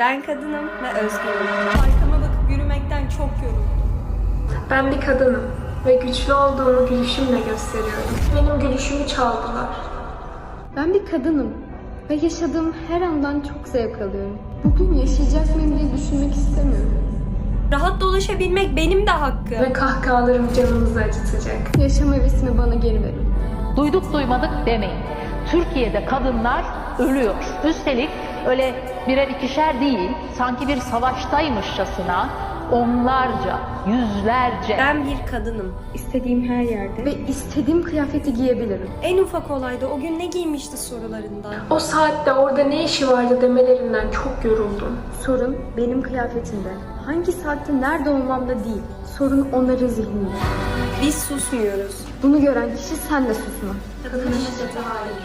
Ben kadınım ve özgürüm. Arkama bakıp yürümekten çok yoruldum. Ben bir kadınım ve güçlü olduğumu gülüşümle gösteriyorum. Benim gülüşümü çaldılar. Ben bir kadınım ve yaşadığım her andan çok zevk alıyorum. Bugün yaşayacak mıyım diye düşünmek istemiyorum. Rahat dolaşabilmek benim de hakkım. Ve kahkahalarım canımızı acıtacak. Yaşam hevesimi bana geri verin. Duyduk duymadık demeyin. Türkiye'de kadınlar ölüyor. Üstelik öyle birer ikişer değil, sanki bir savaştaymışçasına onlarca, yüzlerce Ben bir kadınım. İstediğim her yerde ve istediğim kıyafeti giyebilirim. En ufak olayda o gün ne giymişti sorularından. O saatte orada ne işi vardı demelerinden çok yoruldum. Sorun benim kıyafetimde. Hangi saatte nerede olmamda değil. Sorun onların zihninde. Biz susmuyoruz. Bunu gören kişi sen de susma. Kadına şiddete hayır.